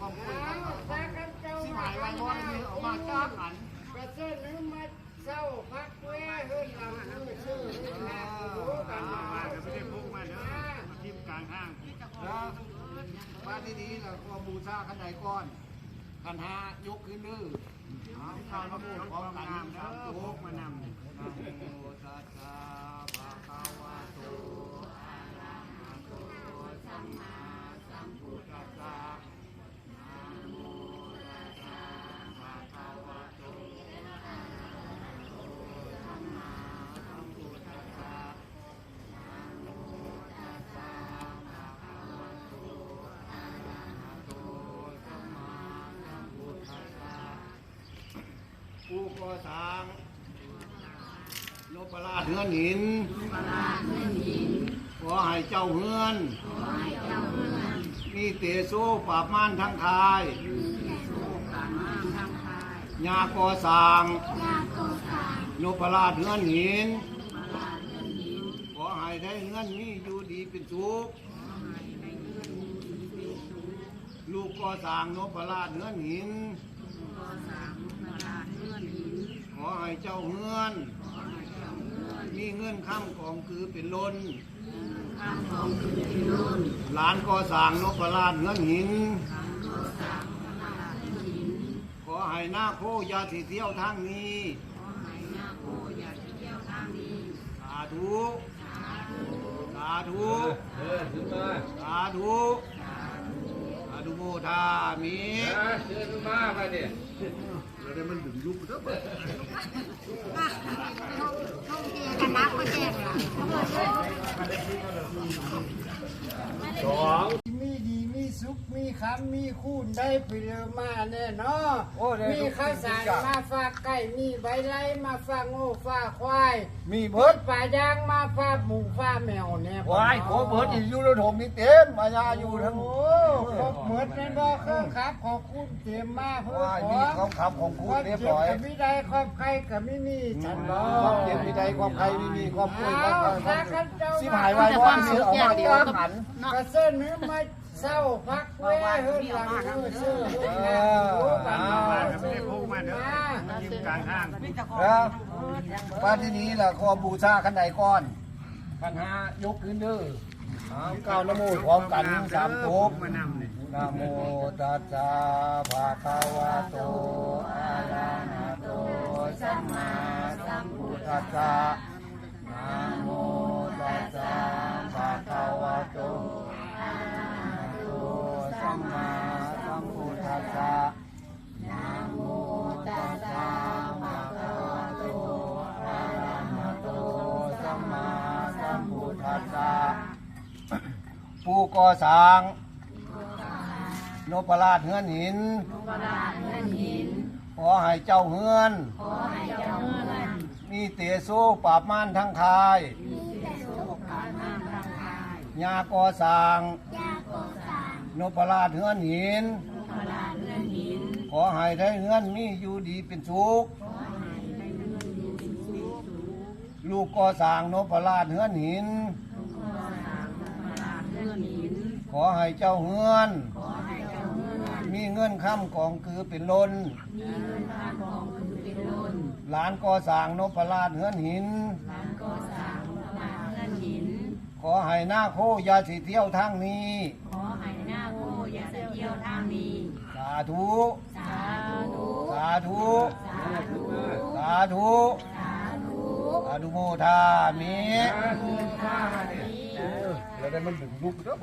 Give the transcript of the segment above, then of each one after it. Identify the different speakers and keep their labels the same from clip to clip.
Speaker 1: ใค
Speaker 2: รไม่มีควา
Speaker 1: มคุยอ้าค
Speaker 2: วาวตากันเจ้า
Speaker 1: สิหายไว้มอนนี่ออกมาจ้าขัน
Speaker 2: กระเซ้นนึกมาเศร้าพักแว่เฮือนลำมือชื่อเฮือนลำรู้กันมา
Speaker 3: จะไม่ได้พุ่งมาเด้อมาทิ่มกลางห้าง
Speaker 1: แล้วบ้านที่นี้เราก็บูชาขันใดก้อนขันหายกขึ้นดื้อข้าวมะม่วงพร้อมกัน
Speaker 3: น้ำ
Speaker 1: สา
Speaker 3: เด้อ
Speaker 1: ตัว
Speaker 3: พกมานำ
Speaker 1: ผู้ก่อสร้างนพราชเฮือนหิน ขอให้เจ้าเฮือน มีเตโซปราบม่านทั้งคายยาก่อสร้างนพราชเฮือนหิน ขอให้ได้เฮือนมีอยู่ดีเป็นสุขลูกก่อสร้างนพราชเฮือน หินขอให้เจ้าเฮือน มีเงื่อนข้ามของคือเป็นล้นหลานก่อสร้างนพราชเงินหิน ขอให้หน้าโคอยาสิเที่ยวทางนี้สาธุ สาธุสาธุสาธุโมทามิ
Speaker 3: เชิญมาไปดิ
Speaker 1: แล้วได้มันดึงยุบเด้อเบิด
Speaker 3: สอง
Speaker 2: มีดีมีสุ ขมีคำมีคู่ได้ไปเรื่องมาแน่นอนมีข้าวสารมาฝากไก่มีใบไล่มาฝากโง่ฝากควาย
Speaker 1: มี
Speaker 2: เบิ
Speaker 1: เบิ
Speaker 2: ด
Speaker 1: ด
Speaker 2: ป่ายางมาฝากหมูฝากแมวเนี่ย วา
Speaker 1: ยโคเบิดอยู่ระดมนี่เต็มมายาอยู่ทั้ง
Speaker 2: โอ้ครบเหมือนเป็นบ่เครื่องครับขอบคุณเต็มมากเพื่อ
Speaker 1: ว่า
Speaker 2: ข
Speaker 1: มี
Speaker 2: อ
Speaker 1: คำคำของคุณ
Speaker 2: ความ
Speaker 1: เรียบ
Speaker 2: เจ็บ
Speaker 1: ร้อย
Speaker 2: ก็ไม่ได้ความใครก็ไม่มีฉันบอ
Speaker 1: ความ
Speaker 2: ก
Speaker 1: เจ็บมีใดความใครไม่มีความป่วยความ
Speaker 2: เอา
Speaker 1: ใคร
Speaker 2: พากันเจ้า
Speaker 1: สิหายไว้เพราะว่าซื้อออกมาจ้าขัน
Speaker 2: กระเส้นนึกมา เศร้าพักแว่เฮือนหลังมือชื่อเฮือนหลังรู้กันมา
Speaker 3: ไม่ได้พุ่งมาเด้อมาทิ่มกลางห้าง
Speaker 1: แล้วบ้านที่นี้ล่ะขอบูชาขันใดก้อนขันห้ายกขึ้นเด้อเก้านโมพร้อมกันสามทุบ
Speaker 3: น
Speaker 1: โมตัสสะภะคะวะโตอะระหะโตสัมมาสัมพุทธัสสะนะโมตัสสะภะคะวะโตะนะโมตัสสะภะคะวะโตอะระหะโตสัมมาสัมพุทธัสสะผู้ก่อสร้างนพราชเฮือนหิน ขอให้เจ้าเฮือน มีเตโซปราบม่านทั้งคายยาก่อสร้างนพราชเฮือนหินข อให้ได้เฮือนมีอยู่ดีเป็นสุขลูกก่อสร้างนพราชเฮือนหิน ขอให้เจ้าเฮือน มีเงินค้ำกองคือเป็นล้นหลานก่อสร้างนพราชเฮือนหิน ขอให้หน้าโคอยาสิเที่ยวทางนี้
Speaker 4: ขอให้หน้าโคอย่าเที่ยวทางนี้
Speaker 1: สาธุ
Speaker 4: สาธุ
Speaker 1: สาธุสาธุสาธุโมทามิ
Speaker 3: เชิญมาไปดิ
Speaker 1: แล้วไ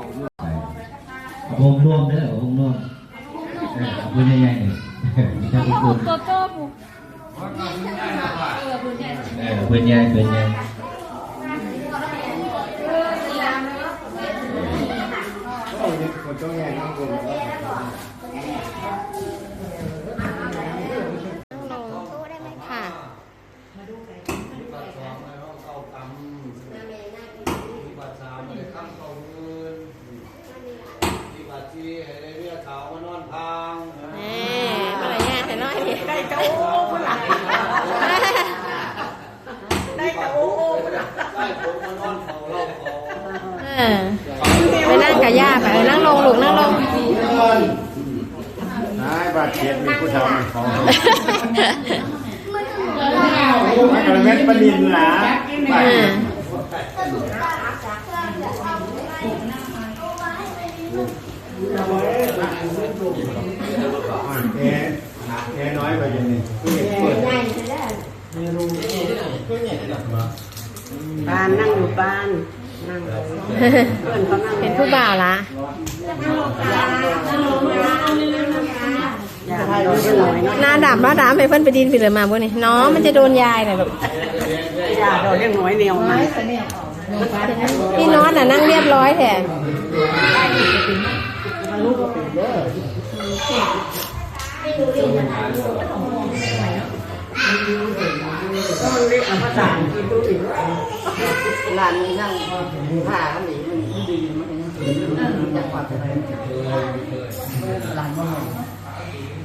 Speaker 1: ว
Speaker 5: งรวมเด้อวงรวมเออเอาเป็นยังไงเนี่ยจะอุดหนุน
Speaker 4: โตโต้ผู้
Speaker 5: เออเป็นยังเป็นยัง
Speaker 1: คนต้องแย่น้องคน
Speaker 6: ค่ะ
Speaker 1: ที่บาดสามไม่ได้ข้ามเขาเงินที่บาดที่ให้ได้เรียกเขามานอนพัง
Speaker 6: เอ้มาอะไรเนี่ยเห็นน้อยดิได้เจ้า
Speaker 1: ได้กระโอ้โอ้ได้ผมมานอนเฝ้าเล่าเขา
Speaker 6: เออไปนั่งกับย่าไปเออนั่งลงลูกนั่งลง
Speaker 3: นายบาดเจ็บ มีผู้ทำของมันก็เลยเป็นประด็นหลา
Speaker 6: เออ
Speaker 3: แกแกน้อยไปยังนี่ผู้เด็กเปิด
Speaker 2: บ้านนั่งอยู่บ้านนั่งเพื่อนเขานั่ง
Speaker 6: เห็นผู้บ่าวละ
Speaker 2: อย่าให้รู้หน่อยเนาะ
Speaker 6: หน้าดำหน้าดำให้เพื่อนไปดินไปเลยมาพวกนี้น้องมันจะโดนยายเลยแบบ
Speaker 2: อย่าโดนเรื่องหน่อยเหนียวมา
Speaker 6: พี่น้องน่ะนั่งเรียบร้อยแถม
Speaker 2: ก็มันเรียกเอาภาษาอังกฤษดูอีกหลานนี่นั่งผ้าเขาหนีมันดีมันจังหวัดอะไรหลานว่า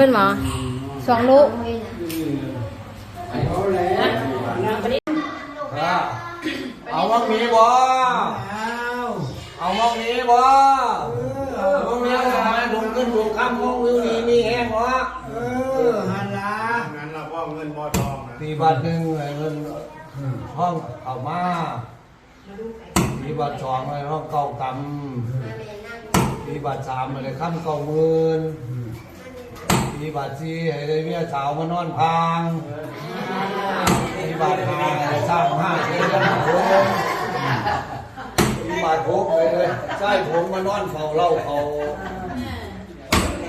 Speaker 6: เพื่อนหมอสองลูก
Speaker 1: เอาว่างมีบ่เอาว่างมีบ่ว่างมีอะไรดงขึ้นดงข้ามว่างวิวนี้มีแห้งวะ
Speaker 2: เออฮันละ
Speaker 3: งั้นเราก็เงินบ่อทองนะ
Speaker 1: ตีบาทหนึ่งเงินห้องเอามาตีบาทสองเลยห้องเก้ากำตีบาทสามเลยข้ามเก้าหมื่น ตีบาทสีให้ได้เมียสาวมานอนพังตีบาทหาให้สร้างห้าเสียงผมตีบาทหกเลยเลยใช่ผมมานอนเฝ้าเล่าเขา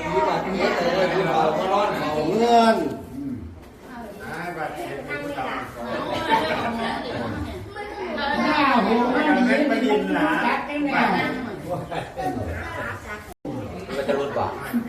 Speaker 1: ตีบาทเจ็ดเลยตีบาทมานอนเฝ้าเงิน
Speaker 3: นายบาดเจ็บมีผู้ทำของมันก็เลยเป็นประเด็นหลา
Speaker 1: มันจะรุ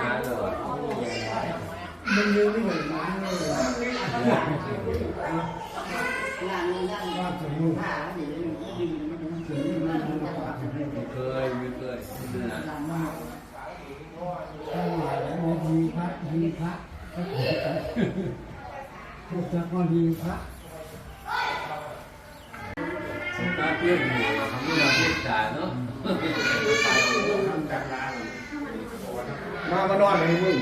Speaker 1: ดีไม่หาเลยเคยมีเคยสงการเปรี้ยวอยู่ทำให้เราเปรี้ยวจ่ายเนาะ มามานอนให้มึง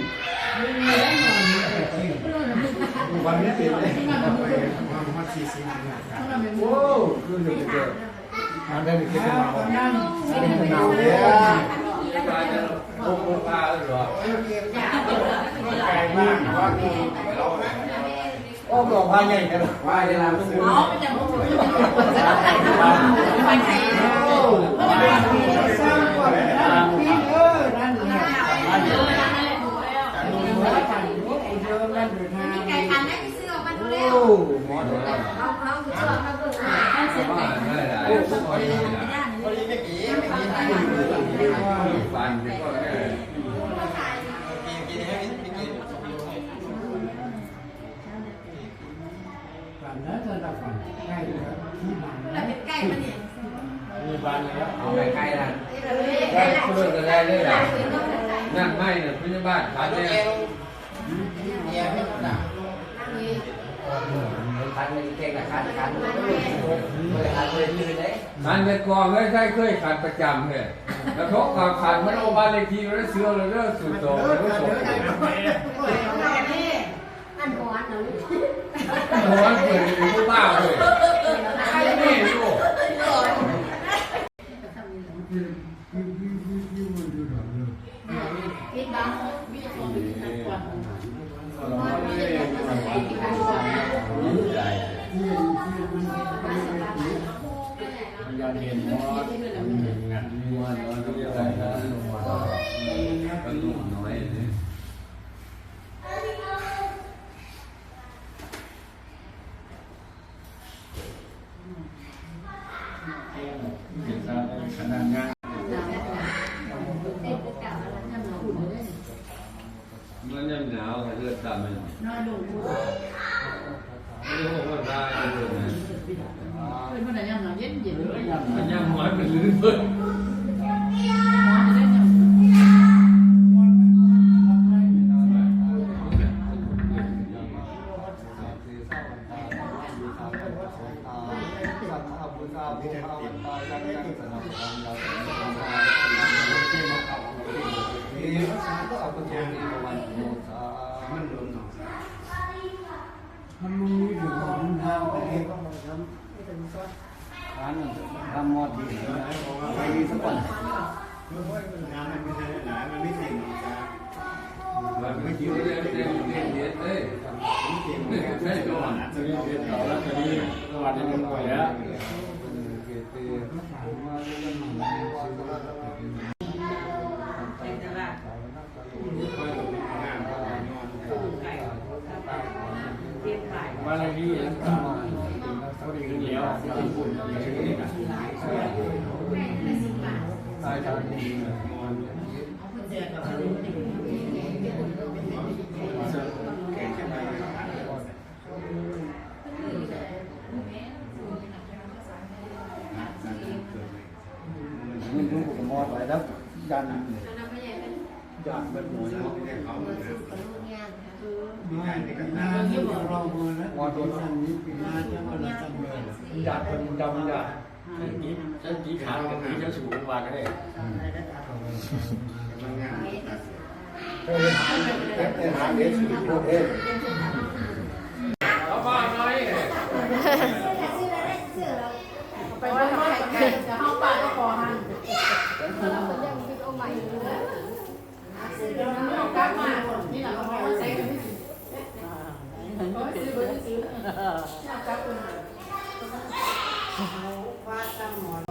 Speaker 1: วันนี้เป็นเลย
Speaker 3: มาสี่สิบ
Speaker 1: โอ้คือหนึ่งเดียวมันได้เป็นมาวันนั้น
Speaker 3: เป็นเราเลย
Speaker 1: โอ้โหพาเลยเหรอ
Speaker 3: ไก่มากว่ากู
Speaker 1: โอ้บอกพาใหญ่กันว่าเวลาต้องดู
Speaker 2: เอาไปจากหัวไปไหน
Speaker 3: สร้างก่อนพี่เออนั่นแหละ
Speaker 2: เออนั่นแหละถูกแล้ว
Speaker 3: เดิมนั่นอยู่ทาง
Speaker 2: ไก่พันได้ซื้อออกมาดู
Speaker 1: โอ้
Speaker 2: แล้ว
Speaker 1: หมอเดี๋ยว
Speaker 2: เอาเอาคือชอบมาเบิ่งหา
Speaker 1: ว่าไม่ได้โอ้คอย นี่นะฟันที่ก็แค่
Speaker 3: ฝันนั้นจะดับฝันใกล้แล้วที่มัน
Speaker 2: แล้วเป็นไก่มันเนี่ย
Speaker 1: มีบ้านแล้วเกล้นะ
Speaker 2: ไก่
Speaker 1: ได้
Speaker 2: ละ
Speaker 1: เพื่อนก็ได้เลยล่ะนั่นไม่เนี่ยพยาบาลขาดเนี่ยมันเป็นกองเฮ้ยใช่เคยขัดประจำเลยแล้วทบกับขัดมันเอบ้านเลขที่แล้วเสือเลยเลิกสุดโต่งแล้วส่ง
Speaker 2: อันบอสเนาะ
Speaker 1: หัวเปิดอยู่ที่บ้าเลยใครไม่รู้
Speaker 2: ปิดบัง
Speaker 1: ยอนเห็นมอสงานมีวันนอนก็เรียกอะ ไรนะลงมาก็ลูกน้อยเลย ขนาดงานมันยังหนาวเลือดตามมันน้อยลงไม่รู้ว่าได้เลยนะ มันยังหวานเป็นลื่น
Speaker 3: ไม่คิ
Speaker 1: ดว่าจะเป็นเด็ดเด็ดเอ้ย
Speaker 3: ไม่เต็ม
Speaker 1: ไม่ใช่ก่อนจะมีเด็ดต่อแล้วจะมีสวัสดีกันหน่อยแล้วมาอะไรนี่ยังต่อเขาดีขึ้นแล้วญี่ปุ่นอย่างนี้นะตายทางนี้นอน มันรู้ผมมอดไว้แล้วยันยันเป็นหมูนะ
Speaker 3: ไม่น้ำที่เราเมื่อแล้วตัวนั้นนี้ปีหน้าจะมาละจำเลย
Speaker 1: ยันเป็นดำยันไอ้กี้ไอ้กี้ขากับกี้จะสูงว่ากันเลย
Speaker 3: มันงาน
Speaker 1: เฮ้ยหาเฮ้ยหาเด็กสุดโอเคเอาบ้านหน่อย
Speaker 2: ไปว่าทำไมไก่จะเข้าป่าก็พอหันเอากลับมานี่แหละเขาใส่กันไม่ถึงซื้อไปซื้อเอากลับมา
Speaker 3: ฟ้าตั้งหมอ
Speaker 1: เข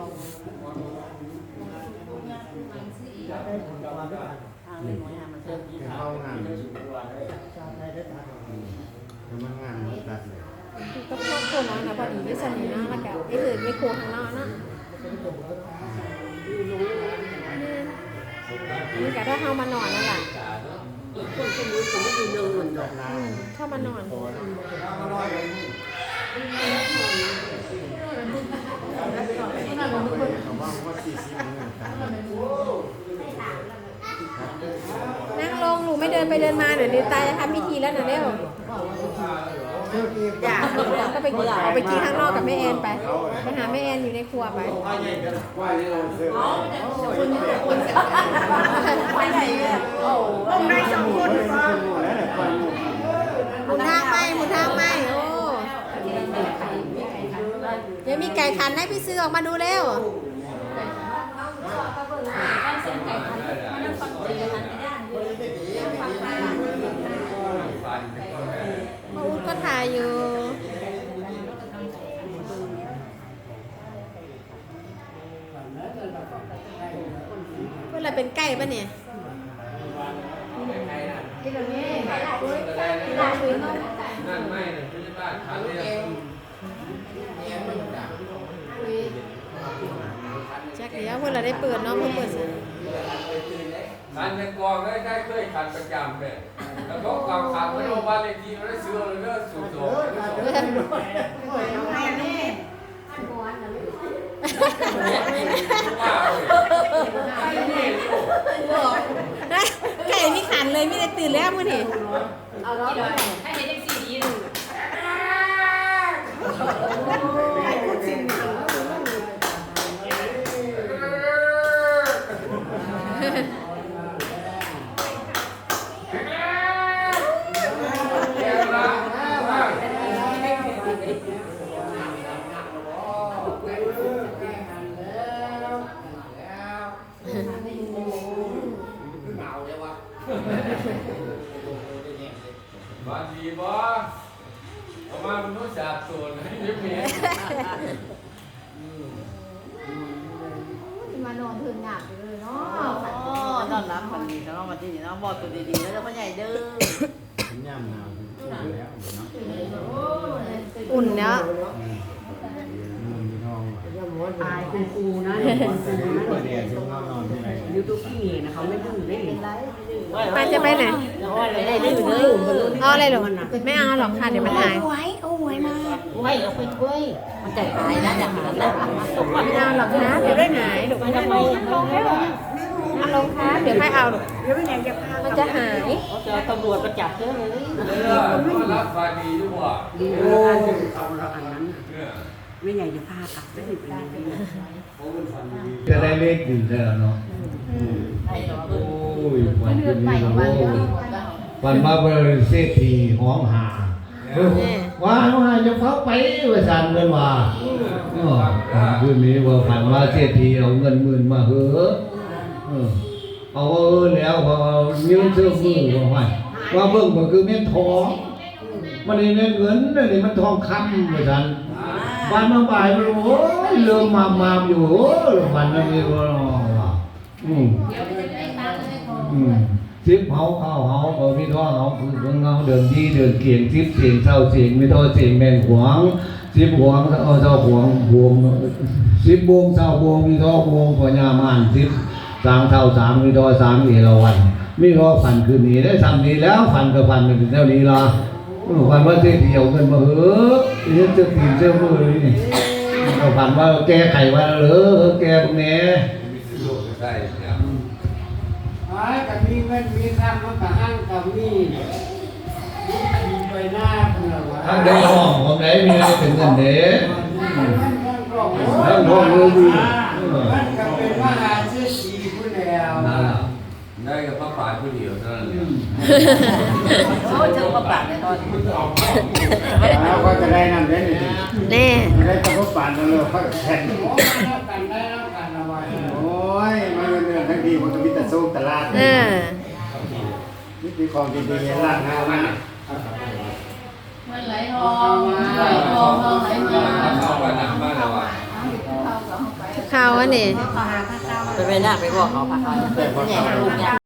Speaker 1: ้างานเลยสุดกว่าเลย
Speaker 3: มันงานมันตัดเลย
Speaker 6: ก็พวกคนนั้นนะพอดีไม่ สนิทนะแล้วก็ไอ้อื่นไม่โคข้างนอกนะนี่ก็ถ้าเข้ามานอนนั่นแหละอืมถ้ามานอนนั่งลงหนูไม่เดินไปเดินมาเดี๋ยวดิตาจะทำพิธีแล้วนะเร็ว อยากก็ไปกินเอาไปกินข้างนอกกับแม่แอนไปไปหาแม่แอนอยู่ในครัวไปไปไหนเนี่ยโอ้
Speaker 3: ไม่สมบูรณ์ฟ้า
Speaker 6: หมุนทางไปหหมูทางไหมโอ้เดี๋ยวมีไก่ขันให้พี่ซื้อออกมาดูเร็ว
Speaker 7: ฟัน
Speaker 6: พ่ออุ๊ดก็ถ่ายอยู่ เป็นไก่ปะเนี่ย
Speaker 7: นั่นไม่นะที่บ้านขันเนี่ย
Speaker 6: จักเดี๋ยวเวลาได้เปิดเนาะเพิ่งเปิดสิ
Speaker 7: ขันในกองได้ได้เคยขันประจำเลยแล้วก็ความขันไม่รู้บ้านเลขที่ไม่ได้ซื้อเลยเลิกสูงสูงว่าเลย
Speaker 6: ไก่นี่ขัน เลยไม่ได้ตื่นแล้วมื่อนี่
Speaker 4: ให้เห็นเด็กสี่
Speaker 7: บาดีบ่เอามาเป็นนู้นสาบส่วนให้เรียบเรีย
Speaker 6: มานอนถึงหนักเลยเนาะ
Speaker 4: อ๋อนอนรับคนดีน้องมาที่นี่นองบอกตัวดีๆแล้วจะพ่อใหญ่เด้อ
Speaker 3: ย่ำหนาว
Speaker 6: อุ่นเนาะ
Speaker 8: ตายคุณครูนะ
Speaker 3: เปิดแอร์ช่วงนอนที่ไหน
Speaker 8: ยูทูบพี่มีนะเขาไม่ดื้อได้เลย
Speaker 6: ป้าจะไปไหน
Speaker 4: ได้ดื้อเด้อ
Speaker 6: อาอะไรหรอไม่เอาหรอกค่ะเดี๋ยวมันหาย
Speaker 8: ไว้เอาไว้มา
Speaker 4: ไว้เอาไปช่วยมันใจหายนะจะหาแล้ว
Speaker 6: ไม่เอาหรอกนะเดี๋ยวไม่หายเดี๋ยวมันจะไม่ลงแล้วอาลงครับเดี๋ยวไม่เอาหรอก
Speaker 8: เดี๋ยวไม่ไหนจะพา
Speaker 6: มันจะหาย
Speaker 4: เขาจะตำรวจมาจับเด้อเลย
Speaker 7: เออรับฟันดีด้วยว่ะ
Speaker 8: ดีนะเอาเราอันนั้น ไม่ไหนจะพากลับได้หรือเป็นยังไง
Speaker 1: จะได้เลขอยู่แล้วเนาะโอ้ยวันนี้เราวันมาบร์เศรษฐีหอมหาว่าว่าจะเข้าไปว่าสันเงินว่าเออคืนนี้ว่าฝันว่าเศรษฐีเอาเงินหมื่นมาเฮ้อเออเอาเออแล้วพอยืนเสื้อมือว่าไว้ว่าเบิ่งมันคือเม็ดทองมันนี่เม็ดเงินนี่มันทองคำว่าสัน วันมาบ่ายมันโอ้ยเริ่มมามาอยู่โอ้ยวันนั้นนี่ว่าอืมอืมซิปเฮาเข้าเฮาก็มีท่อเฮาคือเบิ่งเฮาเดินดีเดินเกียงซิปเสียงเศร้าเสียงมีท่อเสียงแม่นหวงซิปหวงเอาเศร้าหวงบวงซิปบวงเศร้าบวงมีท่อบวงปัญญามานซิปสามเท่าสามมีท่อสามเอราวันมีท่อฟันคืนนี้ได้ซ้ำนี้แล้วฟันก็ฟันไปถึงเท่านี้ละ เออฟันว่าเสียเดียวกันมาเฮ้อเฮ็ดจะตีนเจ้ามือนี่ก็ฟันว่าแก้ไขว่าเหรอแก้พวกนี้
Speaker 7: มีสิลูกก็ได้เนี่ย
Speaker 2: ไอ้กับมีเงินมีทางมันก็ห้างกับมีมีไปหน้าเพื่อว่า
Speaker 1: ทางใดห้องของไหนมีอะไรเป็นเงินเด้
Speaker 2: มันมันก็โอ้
Speaker 1: ทางห้องเลยดี
Speaker 2: มันก็เป็นมหาเศรษฐีผู้แล้ว
Speaker 1: นั่นล่ะ
Speaker 7: ได้กับพระป่าผู้เดียวเท่านั้นเนี่ย
Speaker 4: โอ้เจอมาปากในตอนนี้
Speaker 3: แล้วก็จะได้นำได้หนึ่ง
Speaker 6: แน่
Speaker 3: ได้ตะกุป่านแล้วเลยเขาแทน
Speaker 2: โอ้ยแล้วกันได้แล้วกันเอาไว้
Speaker 3: โอ้ยมาเงินทั้งทีมันก็มีแต่สู้ตลาด
Speaker 6: เออ
Speaker 3: นี่มีของดีๆร้านค้ามา
Speaker 4: มันไหลทองไหลทองไหลมา
Speaker 7: เอาไปหนักมากเลยว่ะ
Speaker 6: ข้าวอันนี้
Speaker 4: ไปไปหน้าไปบอกเขาพาเขา
Speaker 3: แต่พอ
Speaker 4: เนี่ย
Speaker 3: เขา
Speaker 4: ลูกเนี่ย